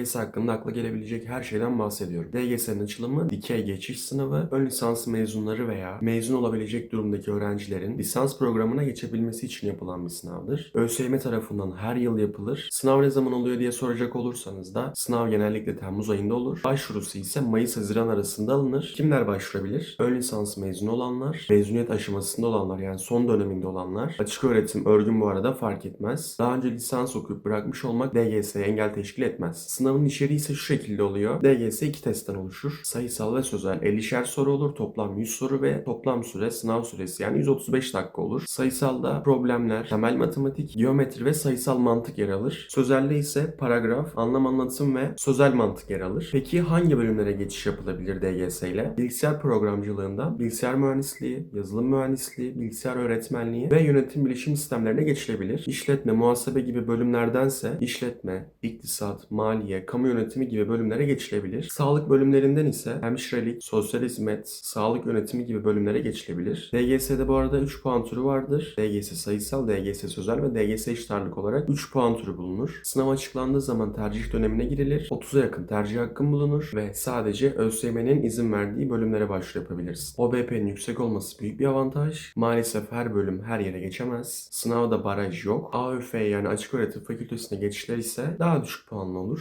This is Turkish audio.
DGS hakkında akla gelebilecek her şeyden bahsediyorum. DGS'nin açılımı dikey geçiş sınavı, ön lisans mezunları veya mezun olabilecek durumdaki öğrencilerin lisans programına geçebilmesi için yapılan bir sınavdır. ÖSYM tarafından her yıl yapılır. Sınav ne zaman oluyor diye soracak olursanız da sınav genellikle Temmuz ayında olur. Başvurusu ise Mayıs-Haziran arasında alınır. Kimler başvurabilir? Ön lisans mezunu olanlar, mezuniyet aşamasında olanlar yani son döneminde olanlar, açık öğretim, örgün bu arada fark etmez. Daha önce lisans okuyup bırakmış olmak DGS'ye engel teşkil etmez. Sınavın içeriği ise şu şekilde oluyor. DGS iki testten oluşur. Sayısal ve sözel 50'şer soru olur. Toplam 100 soru ve toplam süre sınav süresi yani 135 dakika olur. Sayısalda problemler, temel matematik, geometri ve sayısal mantık yer alır. Sözelde ise paragraf, anlam anlatım ve sözel mantık yer alır. Peki hangi bölümlere geçiş yapılabilir DGS ile? Bilgisayar programcılığında bilgisayar mühendisliği, yazılım mühendisliği, bilgisayar öğretmenliği ve yönetim bilişim sistemlerine geçilebilir. İşletme, muhasebe gibi bölümlerdense işletme, iktisat, maliye, kamu yönetimi gibi bölümlere geçilebilir. Sağlık bölümlerinden ise hemşirelik, sosyal hizmet, sağlık yönetimi gibi bölümlere geçilebilir. DGS'de bu arada 3 puan türü vardır. DGS sayısal, DGS sözel ve DGS eşit olarak 3 puan türü bulunur. Sınav açıklandığı zaman tercih dönemine girilir. 30'a yakın tercih hakkın bulunur ve sadece ÖSYM'nin izin verdiği bölümlere başvuru yapabilirsin. OBP'nin yüksek olması büyük bir avantaj. Maalesef her bölüm her yere geçemez. Sınavda baraj yok. AÖF yani açık öğretim fakültesine geçişler ise daha düşük puanlı olur.